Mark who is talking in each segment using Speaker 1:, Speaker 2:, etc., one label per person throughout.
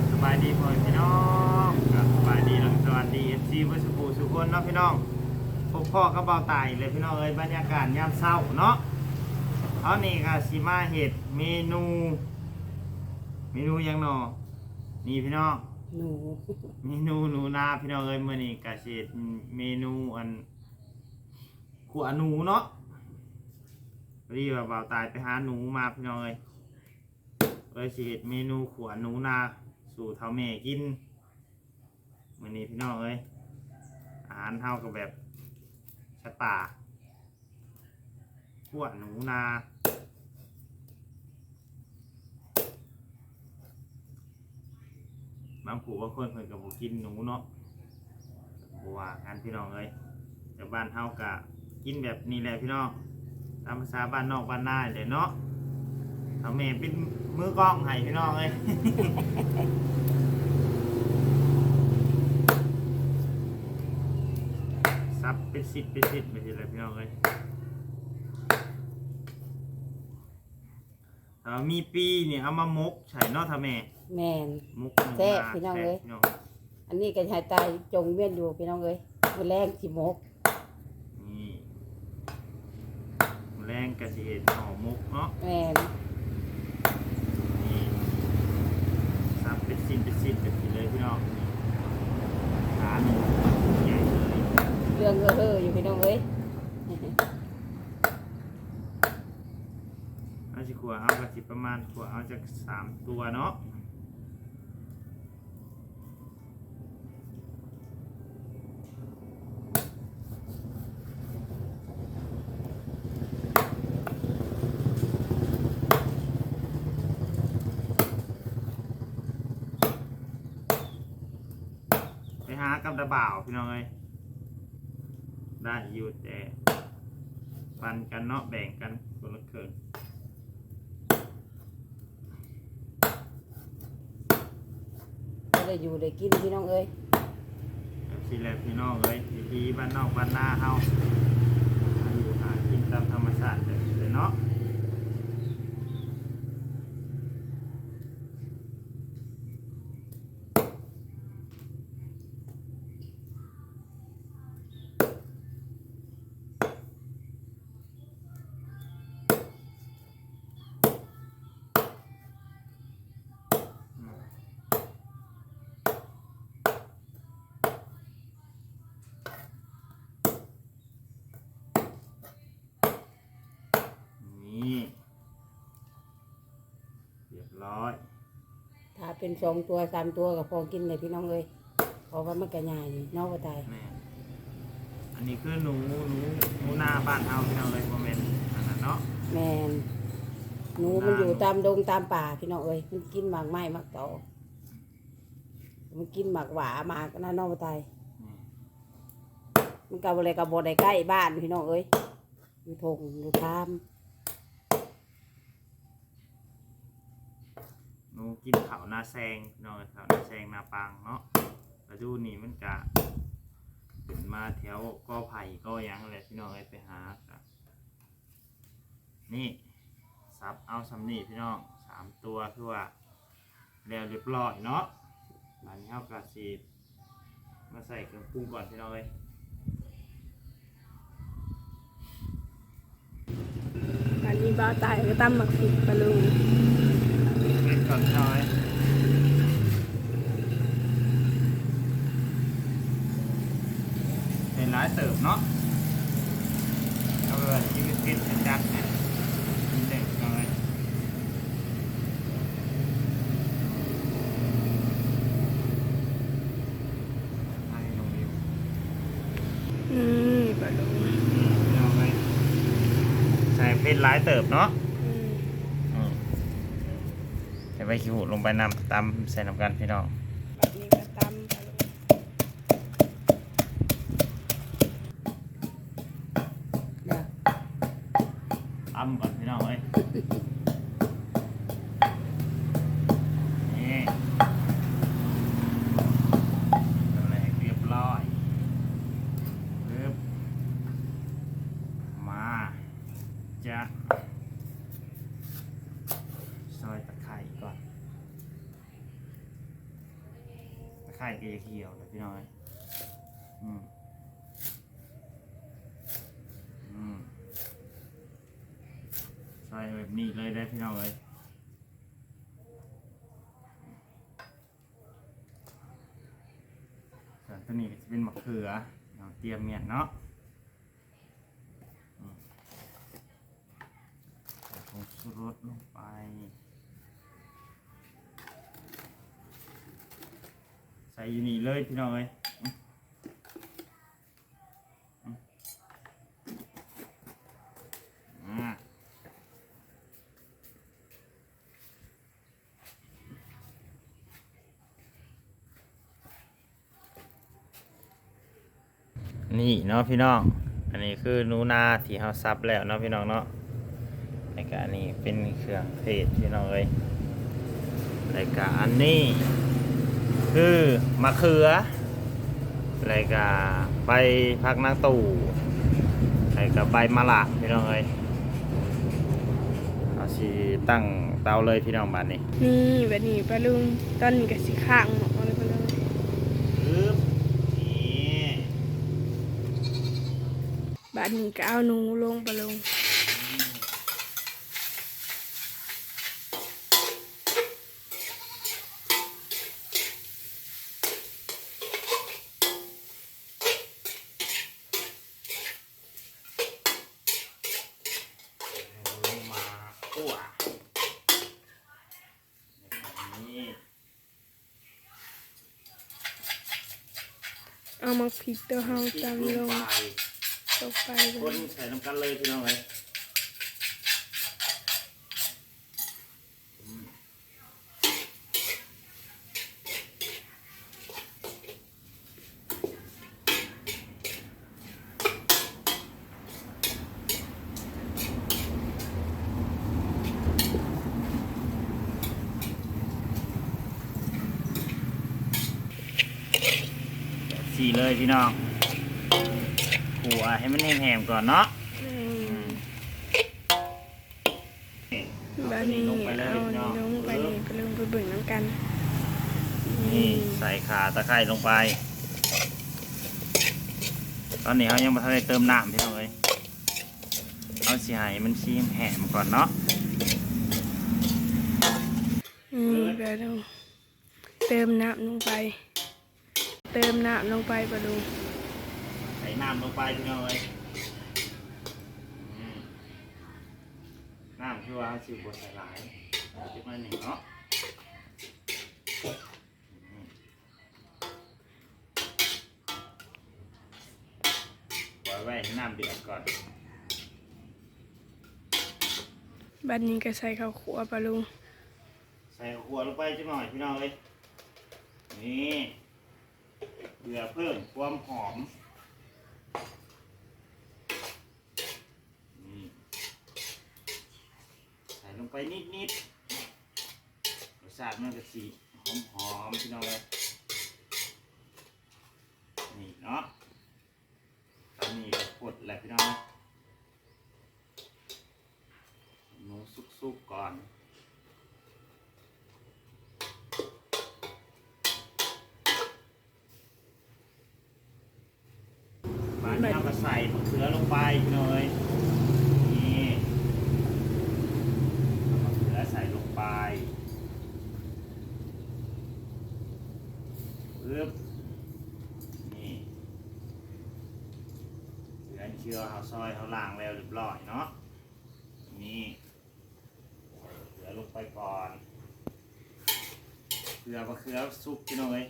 Speaker 1: บสบายดีพ่อแม่พี่น้องครับสบายดีแล้วก็สวัสดีเอฟซีเพื่อนสุขูสุขคนเนาะพี่น้องพวกพ่อก็เบาตายเลยพี่น้องเอ้ยบรรยากาศยามเช้าเนาะเอานี่ก็สิมาเห็ดเมนู เมนูหยังเนาะนี่พี่น้อง
Speaker 2: หนู
Speaker 1: เมนูหนูนาพี่น้องเอ้ยมื้อนี้ก็สิเฮ็ดเมนูอันขัวหนูเนาะพอดีว่าเบาตายไปหาหนูมาพี่น้องเอ้ยเอ้ยสิเฮ็ดเมนูขัวหนูนา สู่เท่าแม่กินมื้อนี้พี่น้องเอ้ยอาหารเฮาก็แบบสัตว์ป่าขัวหนูนาบางผู้บางคนเพิ่นก็บ่กินหนูเนาะบว่ากันพี่น้องเอ้ยแต่บ้านเฮาก็กินแบบนี้แหละพี่น้องตามภาษาบ้านนอกบ้านนาเด้เนาะ เท่าแม่เป็นมือกล้องให้พี่น้องเอ้ยซับเป็นสิบเป็นสิบไปทีละพี่น้องเลยเอ่อมีปีเนี่ยเอามามกใส่เนอทำแม่
Speaker 2: แมน
Speaker 1: มกหนู
Speaker 2: แซ่บ
Speaker 1: นา
Speaker 2: พี่น้องเอ้ย
Speaker 1: แซ่บพี่น้อง
Speaker 2: อันนี้ก็ชายตายจงเวียนอยู่พี่น้องเอ้ยมือแรงสิมก
Speaker 1: นี่แรงกระสิเห็ดห่อมกเนาะ
Speaker 2: แมน
Speaker 1: นี่ซับเป็นสิบเป็นสิบไปทีเลยพี่น้องขาหนูใหญ่เลย
Speaker 2: เรื่องเออเฮออยู่พี่น้องเอ้ย
Speaker 1: เอาสิ ขวเอากระสิประมาณขวเอาจากสามตัวเนาะไปหากับดาบ่าวพี่น้องเอ้ยได้อยู่แต่ปันกันเนาะแบ่งกันคนละครึ่ง
Speaker 2: ก็ ได้อยู่ได้กินพี่น้องเอ้ย
Speaker 1: สี่แหละพี่น้องเอ้ยวิธีบ้านนอกบ้านนาเฮาอยู่หากินตามธรรมชาติเลยเนาะ รียบร้อย
Speaker 2: ถ้าเป็นสองตัวสามตัวก็พอกินเลยพี่น้องเอ้ยเพราะว่ามันกระยายนี่น้องก็ตาย
Speaker 1: แม่อันนี้คือหนูหนูหนูนาบ้านเฮาพี่น้องเลยโมเมนอันนั้นเนาะ
Speaker 2: แมนหนูมันอยู่ตามดงตามป่าพี่น้องเอ้ยมันกินหมากไม้หมากตอมันกินหมากหวาหมากนั่นน้องก็ตาย
Speaker 1: นี่
Speaker 2: มันกับอะไรกับบได้ใกล้บ้านพี่น้องเอ้ยอยู่ทงอยู่ทาม
Speaker 1: นูกินข้าวนาแซงพี่น้องเข้าวนาแซงนาปังเนาะแล้วดูนี่มันกะขึ้นมาแถวกอไผ่ก็ยังแหละพี่น้องไปหากะนี่ซับเอาสำนีพี่น้องสามตัวคือว่าแล้วเรียบร้อยเนาะอันนี้เฮากะสีมาใส่เครื่องปรุงก่อนพี่น้องเอ้ย
Speaker 3: อันนี้บ้าตายก็ตั้มหมักผิดปลาลู
Speaker 1: เล่น ก่อนพี่น้อย เป็นร้ายเติบเนาะเอาไปที่เป็นพิษเป็นจัดเนี่ยเป็นเด็กหน่อยให้ลงวิว
Speaker 3: อืมปลาลู
Speaker 1: เอาไปใส่เป็นร้ายเติบเนาะ
Speaker 3: อืม
Speaker 1: อืม ใส่ใบขี้หูลงไปนำตามใส่น้ำกันพี่น้อง ไคร้ก็จะเขียวเลยพี่น้อย อืมอืมใส่แบบนี้เลยได้พี่น้องเอ้ยส่วนตัวนี้ก็จะเป็นมะเขือเราเตรียมเมียนเนาะอืมใส่ผงชูรสลงไป ส่อยู่นี่เลยพี่น้องเอ้ยนี่เนาะพี่น้อง อันนี้คือหนูนาที่เราซับแล้วเนาะพี่น้องเนาะรายการนี้เป็นเครื่องเทศพี่น้องเอ้ยรายการอันนี้ คือมะเขืออะไรกับใบพักนางตู่อะไรกับใบมะละพี่น้องเอ้ยเอาสิตั้งเตาเลยพี่น้องบ้านนี้
Speaker 3: นี่แบบนี้ปลาลุงตอนนี้ก็สิข้างหมอเลยปลาลุง
Speaker 1: ปึ๊บนี่
Speaker 3: บาดนี้ก็เอาหนูลงปลาลุง
Speaker 1: ลงมาคั่วแบบนี้
Speaker 3: เอามาพริกตัวเฮาตามลงตกไปเล
Speaker 1: คน
Speaker 3: ย
Speaker 1: ใส่น้ำกันเลยพี่น้องเลย สี่เลยพี่น้องขัวให้มันแห้งๆก่อนเนาะ
Speaker 3: อืมแบบนี้
Speaker 1: ลงไปเลย
Speaker 3: เอา
Speaker 1: พี่น้อง
Speaker 3: ลงไปนี่ปลาลุงไปเบิ่งน้ำกัน
Speaker 1: นี่ใส่ขาตะไคร้ลงไป ตอนนี้เขายังไม่ทันได้เติมน้ำพี่น้องเลยเอาสีให้มันชีมแหมก่อนเนาะ
Speaker 3: อืมปลาลุงเติมน้ำลงไป เติมน้ำลงไปปลาลุง
Speaker 1: ใส่น้ำลงไปพี่น้องเลยอืมน้ำคือว่าเขาสิบดใส่หลายจิบมาหนึ่งเนาะอืมปล่อยไว้ให้น้ำเดือดก่อน
Speaker 3: บัดนี้ก็ใส่ข้าวขัวปลาลุง
Speaker 1: ใส่หัวลงไปจังหน่อยพี่น้องเลยนี่ เบื่อเพิ่มความหอมนี่ใส่ลงไปนิดๆรสชาติมันจะสีหอมหอมๆพี่น้องเลยนี่เนาะตอนนี้ก็กดแหละพี่น้องหนูสุกๆก่อน บานนี้เราก็ ใส่มะเขือลงไปพี่น้อยนี่มะเขือใส่ลงไปปึ๊บนี่เขือเชื่อเขาซอยเขาล้างแล้วเรียบร้อยเนาะนี่ใส่เขือลงไปก่อนเขือมะเขือสุกพี่น้อย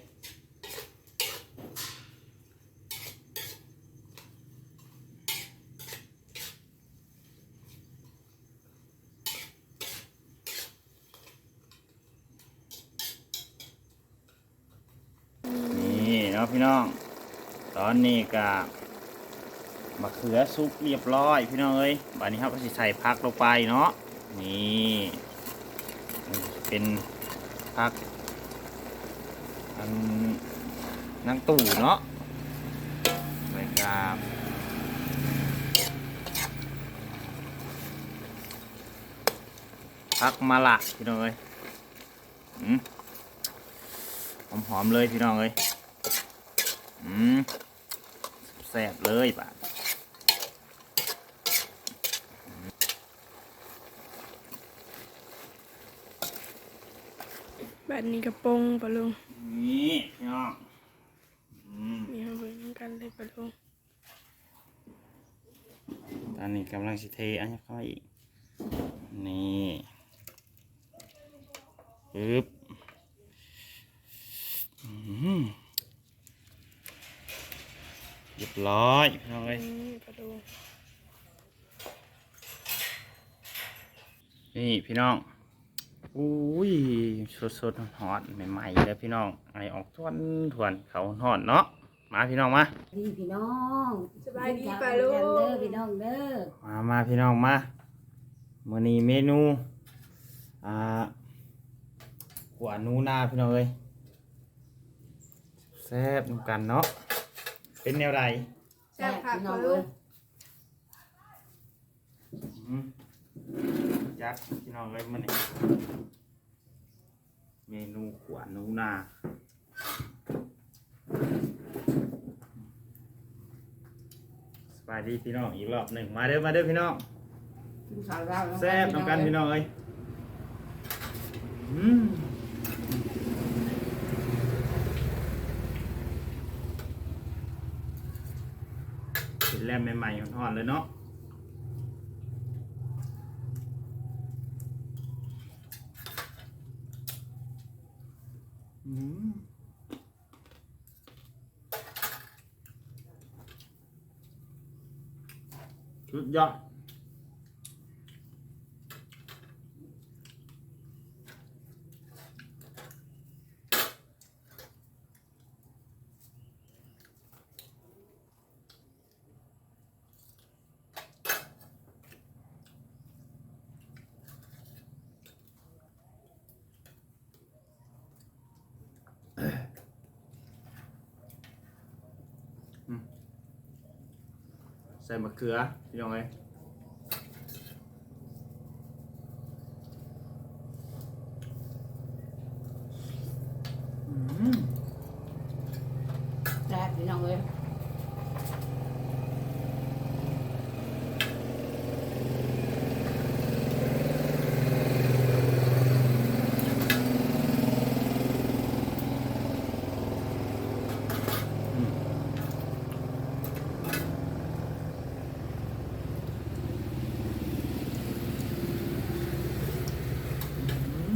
Speaker 1: นาะพี่น้อง ตอนนี้ก็มะเขือซุปเรียบร้อย พี่น้องเอ้ยบัดนี้ครับก็สิใส่พักลงไปเนาะนี่เป็นพักอันนั่งตู่เนาะไปกับพักมะละพี่น้องเอ้ยหอมๆเลยพี่น้องเอ้ยอืม แซ่บเลยป่ะ
Speaker 3: แบบนี้กระปงปะลุง
Speaker 1: นี่พี่น้องอืม
Speaker 3: มีให้เบิ่งกันเลยปะลุง
Speaker 1: ตอนนี้กำลังสิเทอันนี้เข้ามาอีก นี่ปึ๊บอืม เรียบร้อยพี่น้องเอ้ย
Speaker 3: นี่ปะลุง
Speaker 1: นี่พี่น้องอุ้ยสดๆหอดๆใหม่ๆเลยพี่น้องไอออกทวนทวนๆเขาหอดเนาะมาพี่น้องมา
Speaker 2: พี่พี่น้อง
Speaker 3: สบายดี
Speaker 2: กิน
Speaker 3: ปะ
Speaker 2: ข้าว
Speaker 3: ลุ
Speaker 2: กัน
Speaker 3: ง
Speaker 2: เด้อพี่น้องเด้อ
Speaker 1: มามาพี่น้องมามื่อนี้เมนูอ่าหัวหนูนาพี่น้องเอ้ยแซ่บนำกันเนาะ เป็นแนวไร
Speaker 3: แซ่บค่ะ
Speaker 2: พี่น้
Speaker 3: ปะ
Speaker 2: อง
Speaker 3: ลุ
Speaker 2: เอ้
Speaker 3: ง
Speaker 2: ย
Speaker 1: อืมยักษ์พี่น้องเอ้ยมันนี่เมนูหัวหนูนาสบายดีพี่น้องอีกรอบหนึ่งมาเด้อมาเด้อพี่น้อง
Speaker 2: กินข้าวเรา
Speaker 1: แซ่บนำกันพี่น้องเอ้ยอืม แลมใหม่ๆห่อนๆเลยเนาะอืมสุดยอด ใส่มะเขือพี่น้องเอ้ย อืม
Speaker 2: แซ่บพี่น้องเอ้ย
Speaker 1: อื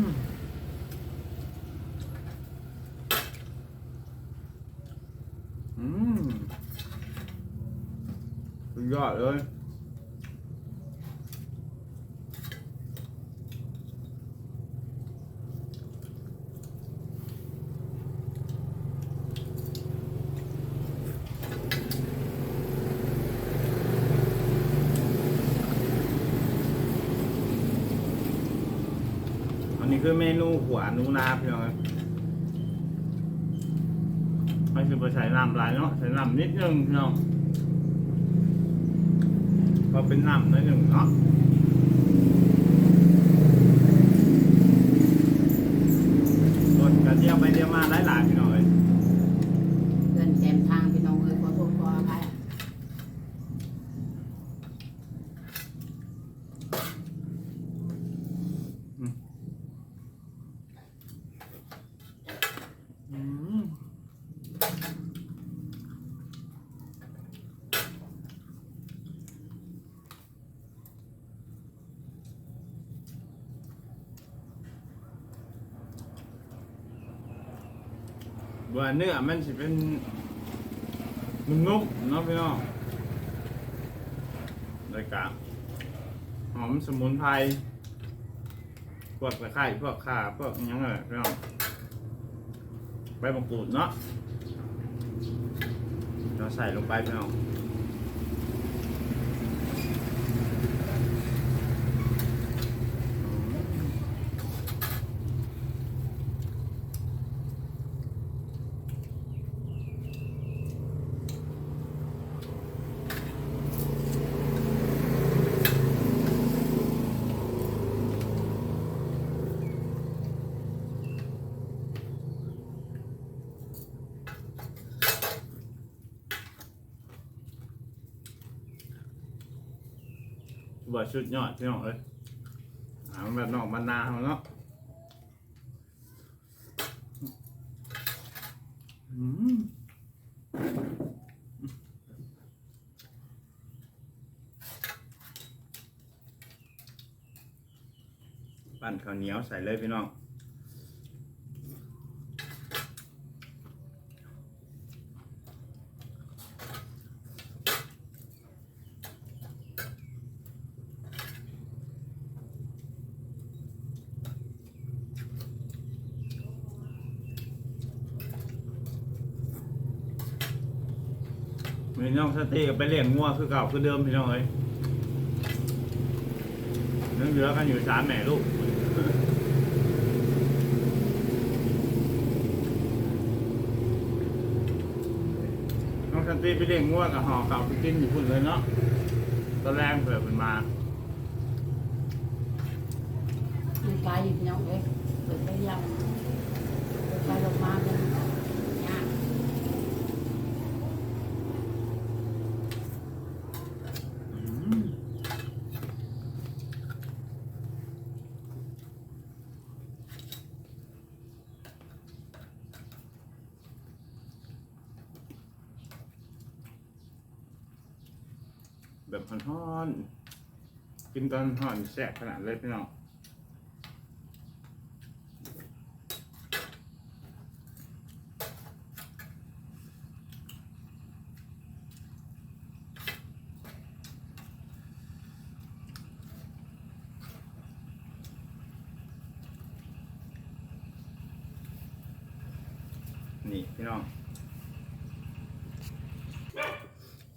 Speaker 1: มอืมสุด ยอดเลยอันนี้คือเมนูหัวหนูนาพี่น้องเอ้ยไม่คือไปใส่น้ำลายเนาะใส่น้ำนิดนึงพี่น้อง ก็เป็นน้ำนิดหนึ่งเนาะกดกระเทียมไปเทียมมาหลายหลายๆพี่น้องเอ้ย
Speaker 2: เดินแซมทางพี่น้องเอ้ยขอโทษขออภัย
Speaker 1: อืม วัวเนื้อมันสิเป็นนุ่มๆเนาะพี่น้องรายกาหอมสมุนไพร พวกตะไคร้พวกข่าพวกยังไงพี่น้องใบมะกรูดเนาะเราใส่ลงไปพี่น้อง ว่าชุดยอดพี่น้องเอ้ยหามันแบบนอกบรรนาเขาเนาะอืมปั่นข้าวเหนียวใส่เลยพี่น้อง มีน้องสติกับไปเลี้ยงงัวคือเก่าคือเดิมพี่น้องเอ้ยนั่งเหลือกันอยู่สามแม่ลูกน้องสันติไปเลี้ยงงัวกับห่อเก่าไปกินอยู่พุ่นเลยเนาะตอนแรกเผื่อมันมา
Speaker 2: มันกลายอยู่พี่น้องเอ้ยเปิดไปยังเปิดไปลงมาเป็นยาก
Speaker 1: อืม แบบฮ้อนกินตอนห่อนแสบขนาดเลยพี่น้องนี่พี่น้องอืมพี่น้อง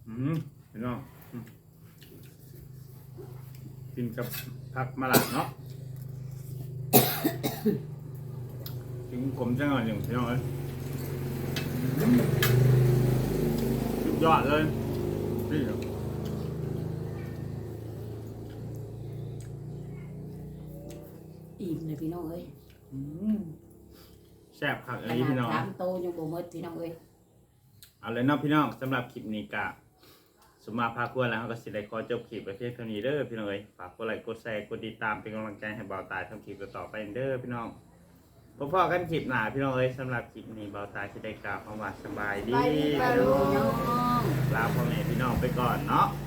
Speaker 1: อืม กินกับผักมะละเนาะกินขมจังหน่อยหนึ่งพี่น้องเอ้ยอืมสุดยอดเลยนี่ครับ
Speaker 2: อิ่มเลยพี่น้องเอ้ย
Speaker 1: อืมแซ่บคักอันนี้พี่น้อง
Speaker 2: ขนาดสามโตยังบ่หมดพี่น้องเอ้ย
Speaker 1: เอาเลยเนาะพี่น้องสำหรับคลิปนี้กะ สมมาพาควรแล้วเราก็สิได้ขอจบคลิปไปเพียงเท่านี้เด้อพี่น้องเอ้ยฝากกดไลค์กดแชร์กดติดตามเป็นกำลังใจให้เบาตายทำคลิปต่อๆไปเด้อพี่น้องพบกันคลิปหน้าพี่น้องเอ้ยสำหรับคลิปนี้เบาตายสิได้กล่าวคำว่าสบายดี
Speaker 2: ไปดีไปลูกน้อง
Speaker 1: ลาพ่อแม่พี่น้องไปก่อนเนาะ
Speaker 2: ส